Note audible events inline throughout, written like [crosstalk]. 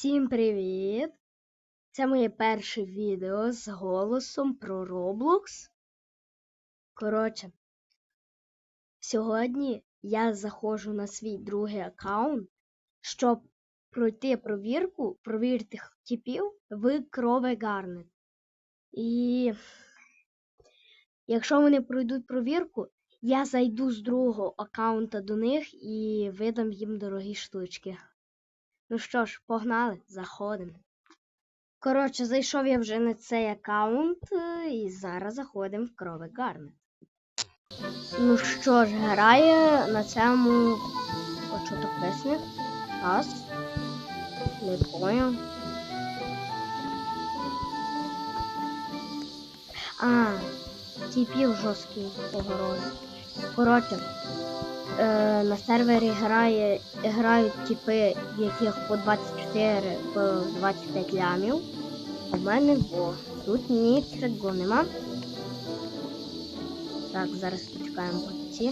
Всім привіт! Це моє перше відео з голосом про Roblox. Коротше, сьогодні я заходжу на свій другий аккаунт, щоб пройти провірку, провірити типів в Крове Гарнет. І якщо вони пройдуть провірку, я зайду з другого аккаунта до них і видам їм дорогі штучки. Ну що ж, погнали, заходимо. Коротше, зайшов я вже на цей аккаунт е, і зараз заходимо в Крове Гарнет. Ну що ж, грає на цьому почутописник. Раз. Не понял. А, типів жорсткий огород. Коротше, е, на сервері грає, грають типи, яких по 24 по 25 лямів. В мене бо тут нічого нема. Так, зараз почекаємо по ці.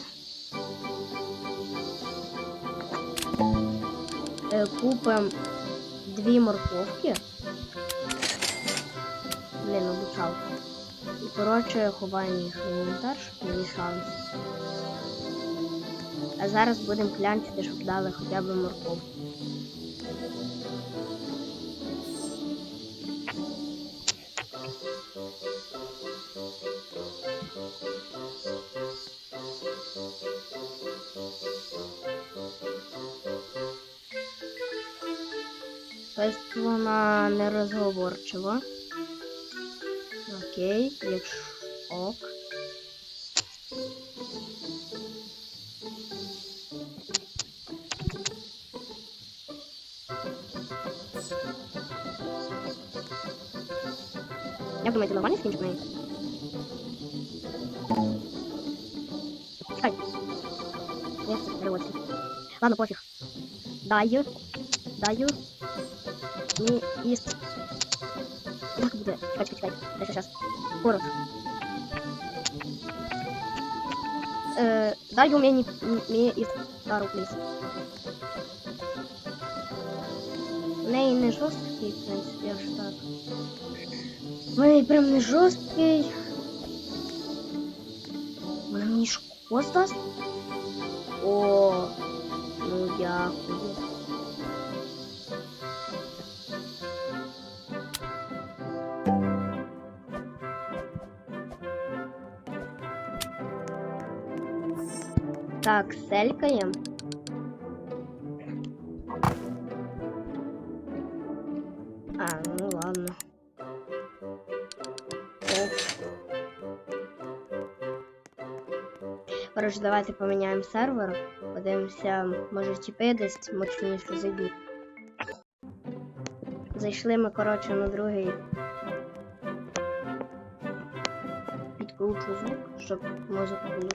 Е, купимо дві морковки. Блін, обучалку. І коротше ховаємо їх в інвентар, щоб не мішалися. А зараз будемо клянчити, щоб дали хоча б морковку. Тобто вона нерозговорчива. Окей, якщо ок. Як думаєте, нормально скінчить неї? Чекай. Я це переводиться. Ладно, пофіг. Даю. Даю. Ні, іс. Як буде? Чекай, чекай, чекай. Дайте сейчас. Город. Е, даю мені, мені із пару пліс. В неї не жорсткий, в принципі, аж так. В неї прям не жорсткий. Вона мені шкода дасть? О, ну дякую. Так, селькаємо. Коротше, давайте поміняємо сервер. Подивимося, може тіпи десь мощніше зайдуть. Зайшли ми, коротше, на другий. Підкручу звук, щоб музику було.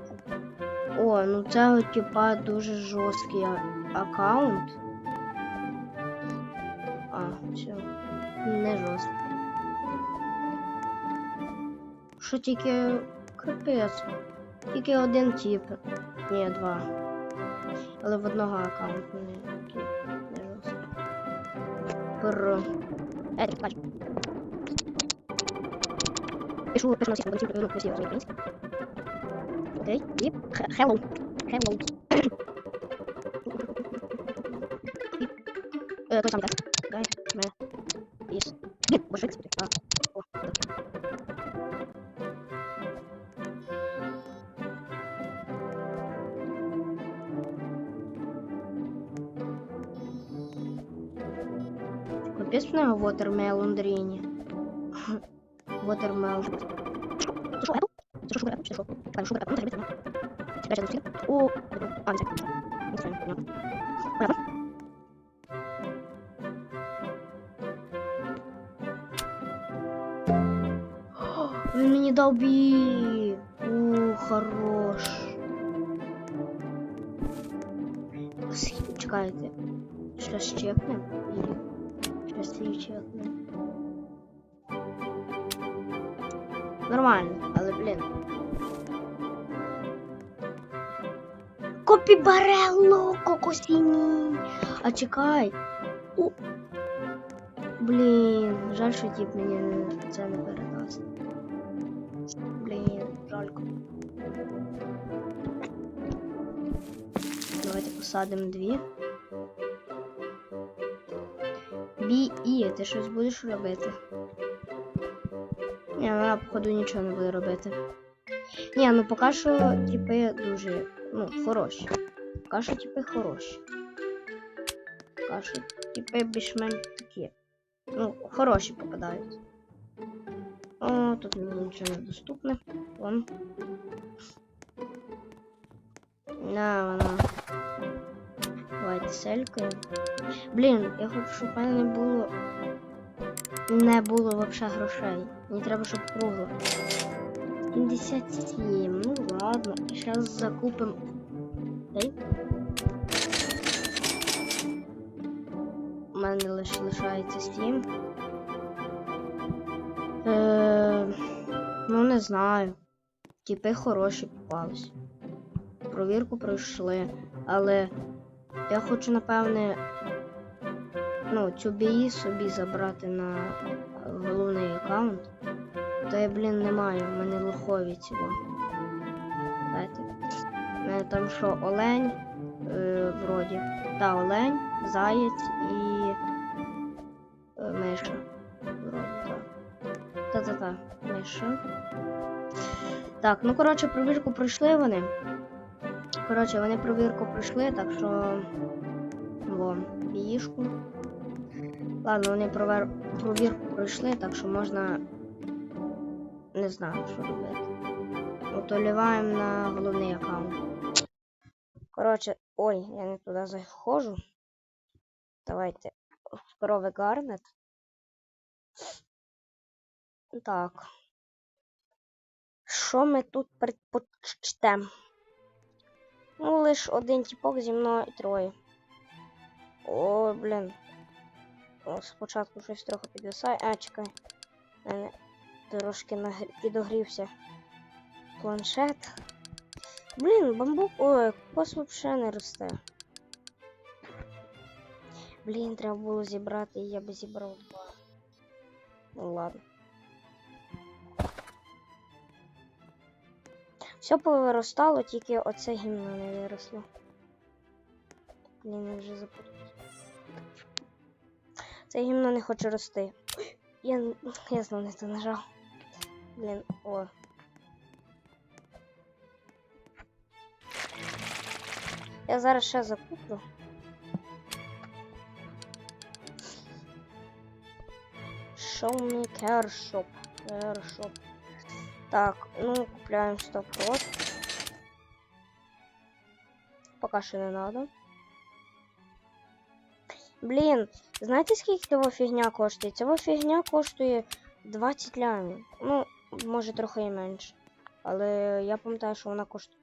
О, ну це типа дуже жорсткий аккаунт. А, все. Не жорсткий. Що тільки капець. Тільки один тип. Ні, два. Але в одного аккаунту не, не. Про. Е. Пишу, пишу на всіх, ну, всі. Окей, і х- hello. Е, той самий тест. Дай, me, is. Блін, боже, а, о, добре. Капець в нього watermelon дріні. Watermelon. Це що, Apple? Це що, Sugar Apple? Чи що? Чекай, Sugar Apple, ну, зробити, ну. Це перше зустріли. О, а, не це. Не це, не понятно. Понятно? Він мені дав бі. О, хорош. Схід- Чекайте. Щас чекнем. Її чекнем. Нормально, але, блін. Копібарелло, кокосіні. А чекай. У... Блін, жаль, що тіп мені це не передасть. Блін, жалько. Давайте посадимо дві. Бі і, ти щось будеш робити? Ні, вона, походу, нічого не буде робити. Ні, ну поки що тіпи дуже, ну, хороші. Поки що тіпи хороші. Поки що тіпи більш-менш такі. Ну, хороші попадають. О, тут нічого не доступне. Вон. На, вона. Давайте селькою. Блін, я хочу, щоб в мене не було. Не було вообще грошей. Мені треба, щоб кругло. 77. Ну ладно. Зараз закупимо. Дай. У мене лише лишається 7. Е, ну, не знаю. Тіпи хороші попались. Провірку пройшли, але я хочу, напевне, ну, цю BI собі забрати на головний аккаунт. То я, блін, не маю, в мене лохові цього. У мене там що, олень, е, вроді. Та, олень, заєць і е, миша. Вроді, так. Та-та-та, миша. Так, ну коротше, провірку пройшли вони. Коротше, вони провірку пройшли, так що. Во, біїшку. Ладно, вони провер... провірку пройшли, так що можна. Не знаю, що робити. Отоліваємо на головний аккаунт. Коротше, ой, я не туди заходжу. Давайте в корови Гарнет. Так. Що ми тут предпочтемо? Ну, лиш один тіпок зі мною троє. О, блін. О, спочатку щось трохи підвисає. А, чекай. Мене трошки нагр... підогрівся планшет. Блін, бамбук. Ой, кос взагалі не росте. Блін, треба було зібрати, і я би зібрав два. Ну ладно. Все повиростало, тільки оце гімно не виросло. Блін, я вже запутався. Це гімно не хоче рости. Я, я знов не то нажав. Блін, о. Я зараз ще закуплю. Show me care shop. Care shop. Так, ну купляем стоп-крот. Пока що не надо. Блін, знаєте скільки цього фігня коштує? Цього фігня коштує 20 лямів. Ну, може трохи і менше. Але я пам'ятаю, що вона коштує.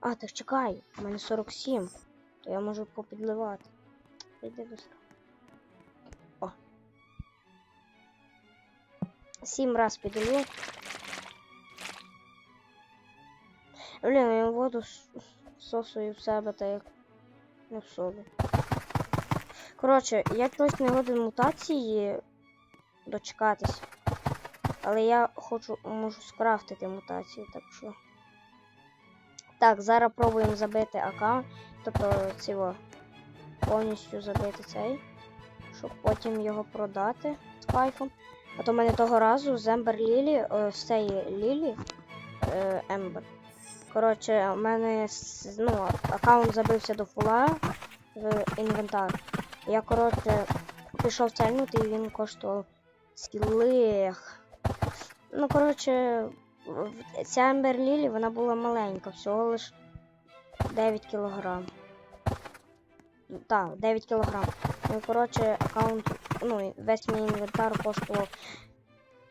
А, так чекай, у мене 47. То я можу попідливати. Іди до О. Сім раз підлю. Блін, я воду сосую в себе та як не в собі. Коротше, я чогось не годен мутації дочекатись. Але я хочу, можу скрафтити мутацію, так що. Так, зараз пробуємо забити аккаунт. Тобто цього повністю забити цей. Щоб потім його продати з кайфом. А то в мене того разу з Ембер Лілі, з цієї Лілі Ембер. Коротше, у мене ну, аккаунт забився до фула в інвентар. Я, коротше, пішов цельнути і він коштував цілих. Ну, коротше, ця Ембер Лілі, вона була маленька, всього лиш 9 кілограм. Так, 9 кілограм. Ну, коротше, аккаунт, ну, весь мій інвентар коштував.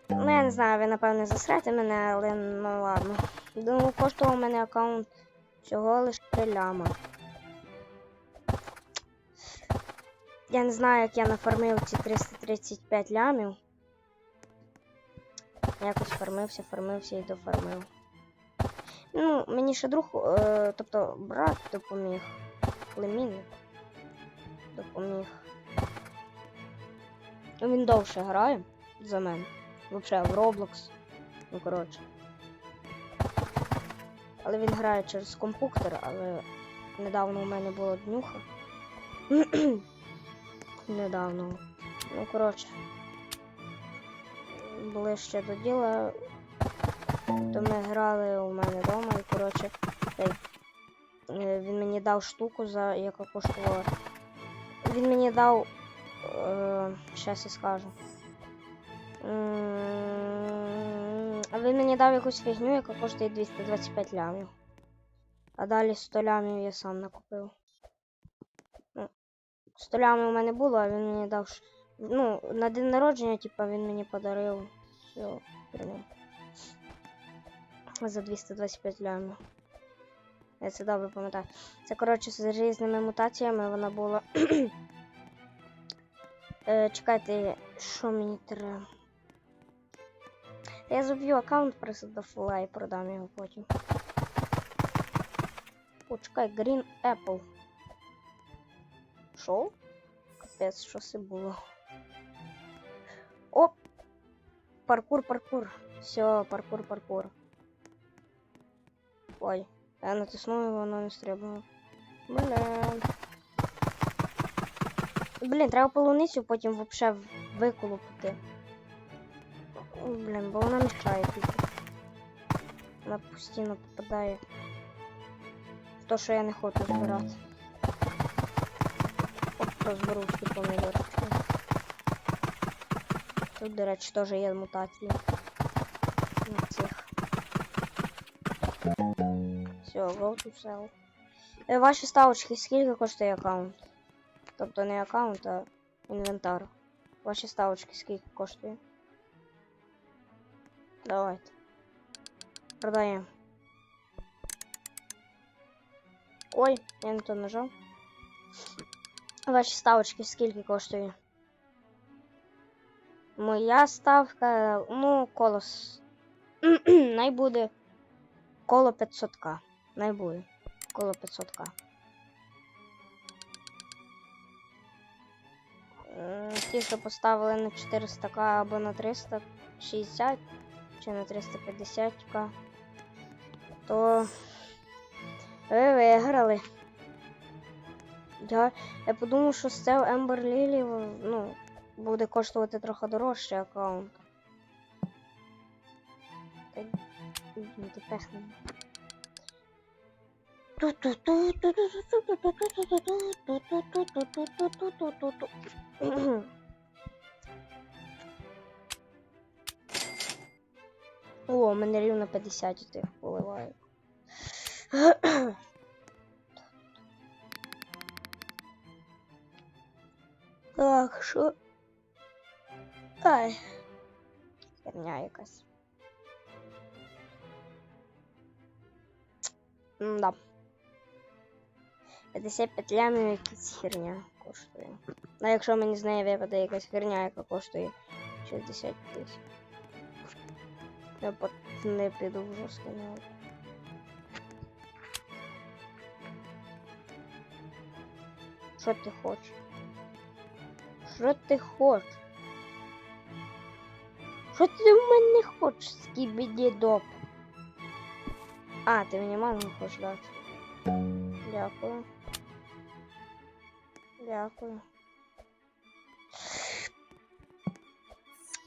Ну, я не знаю, ви напевне засрете мене, але ну ладно. Ну, коштував мене аккаунт всього лиш 3 ляма. Я не знаю, як я нафармив ці 335 лямів. Якось фармився, фармився і дофармив. Ну, мені ще друг, е, тобто брат допоміг. Племінник допоміг. Він довше грає за мене. Взагалі, в Roblox. Ну, коротше. Але він грає через компуктер, але недавно у мене була днюха. [clears throat] недавно. Ну, коротше. Ближче до діла. То ми грали у мене вдома і, коротше, е, він мені дав штуку, за яка коштувала. Він мені дав. Е, щас я скажу. М, А він мені дав якусь фігню, яка коштує 225 лямів. А далі 100 лямів я сам накупив. Ну, 100 лямів у мене було, а він мені дав. Ну, на день народження, типа, він мені подарив всю херню. За 225 лямів. Я це добре пам'ятаю. Це, коротше, з різними мутаціями вона була. [clears throat] е, чекайте, що мені треба. Я заб'ю аккаунт просто до фула і продам його потім. О, чекай, Green Apple. Що? Капець, що це було. Оп! Паркур, паркур. Все, паркур, паркур. Ой, я натиснув і воно не стрибнуло. Блін. Блін, треба полуницю потім вообще виколупити. Блін, бо вона мішає тільки. Вона постійно попадає. в То, що я не хочу збирати. Оп, розберу всі помідорчики. Тут, до речі, теж є мутації. На цих. Все, go to sell. Е, Ваші ставочки, скільки коштує аккаунт? Тобто не аккаунт, а інвентар. Ваші ставочки скільки коштує? Давайте. Продаємо. Ой, я не то нажав. Ваші ставочки скільки коштує? Моя ставка, ну, колос. [clears throat] Най буде коло 500к. Най буде. Коло 500к. М, Ті, що поставили на 400к або на 360 чи на 350к, то ви виграли. Я, я подумав, що цього Ember Lily, ну, буде коштувати трохи дорожче аккаунт. Та, О, у мене рівно 50 тих поливаю. Так, що? Ай. Херня якась. Да. 55 лямів якась херня коштує. А якщо мені з неї випаде якась херня, яка коштує 60 тисяч. Я не піду в жорсткий навик. Що ти хочеш? Що ти хочеш? Що ти в мене хочеш, скібіді доп? А, ти мені мангу хочеш дати. Дякую. Дякую.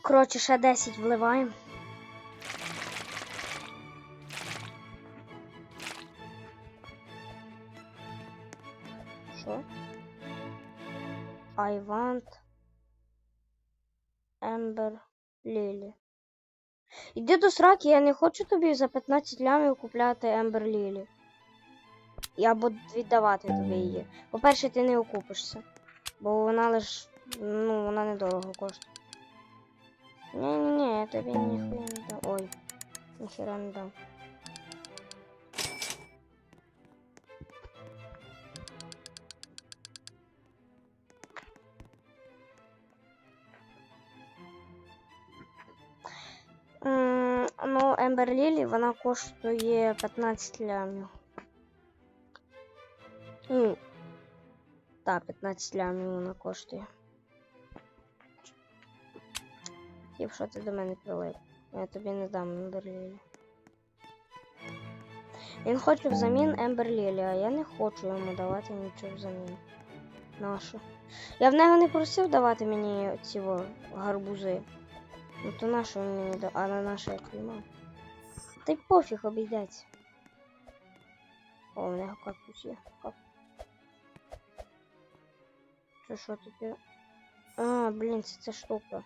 Коротше, ще 10 вливаємо. I want Ember Lily. Іди до сраки, я не хочу тобі за 15 лямів купляти Ember Lily. Я буду віддавати тобі її. По-перше, ти не окупишся. Бо вона лиш. Ну, вона недорого коштує. Ні-ні-ні, я тобі ніхуя не дам. Ой, ніхера не дам. Ембер Лілі, вона коштує 15 лямів. Ну, так, 15 лямів вона коштує. Якщо ти до мене прилип. Я тобі не дам Емберлілі. Він хоче взамін Емберлілі, а я не хочу йому давати нічого взамін. Нащо? Я в нього не просив давати мені ці гарбузи. Ну то він мені дав, а на наше я приймав. Та й пофіг обійдеться. О, у нього кактус є. Как... Це що таке? А, блін, це ця штука.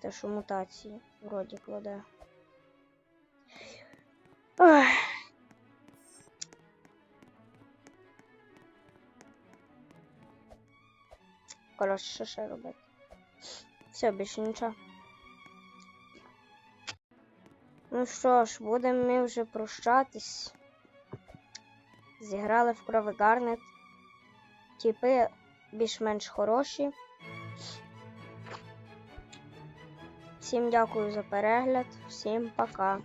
Те, що мутації вроді кладе. Ой. Коротше, що ще робити? Все, більше нічого. Ну що ж, будемо ми вже прощатись. Зіграли в крови Гарнет. Тіпи більш-менш хороші. Всім дякую за перегляд, всім пока.